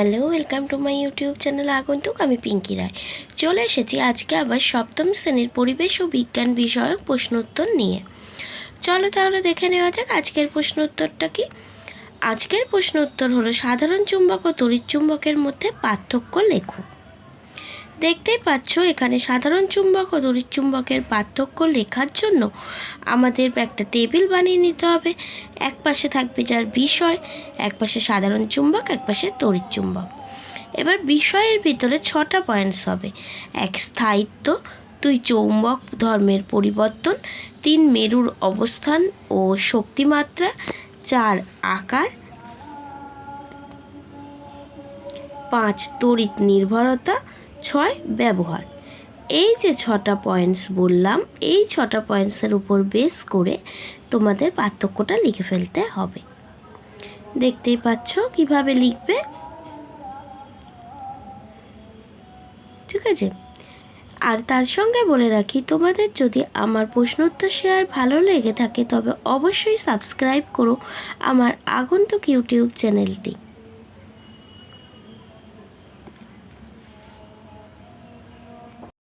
Hello welcome to my YouTube channel আগন্তুক আমি পিঙ্কি রায় চলে এসেছি আজকে আবার সপ্তম শ্রেণির পরিবেশ ও বিজ্ঞান বিষয়ক প্রশ্নোত্তর নিয়ে। চলো তাহলে দেখে নেওয়া যাক আজকের প্রশ্নোত্তরটা কি। আজকের প্রশ্ন উত্তর হলো সাধারণ চুম্বক ও তড়িৎ চুম্বকের মধ্যে পার্থক্য লেখো দেখতেই পাচ্ছ, এখানে সাধারণ চুম্বক ও তড়িৎ চুম্বকের পার্থক্য লেখার জন্য আমাদের একটা টেবিল বানিয়ে নিতে হবে। এক পাশে থাকবে যার বিষয়, এক পাশে সাধারণ চুম্বক, এক পাশে তড়িৎ চুম্বক। এবার বিষয়ের ভিতরে ছটা পয়েন্টস হবে। এক, স্থায়িত্ব, দুই, চৌম্বক ধর্মের পরিবর্তন, তিন, মেরুর অবস্থান ও শক্তিমাত্রা, চার, আকার, পাঁচ, তড়িৎ নির্ভরতা ছয় ব্যবহার। এই যে ছটা পয়েন্টস বললাম, এই ছটা পয়েন্টসের উপর বেস করে তোমাদের পার্থক্যটা লিখে ফেলতে হবে। দেখতেই পাচ্ছ কীভাবে লিখবে? ঠিক আছে? আর তার সঙ্গে বলে রাখি, তোমাদের যদি আমার প্রশ্নোত্তর শেয়ার ভালো লেগে থাকে, তবে অবশ্যই সাবস্ক্রাইব করো আমার আগন্তুক ইউটিউব চ্যানেলটি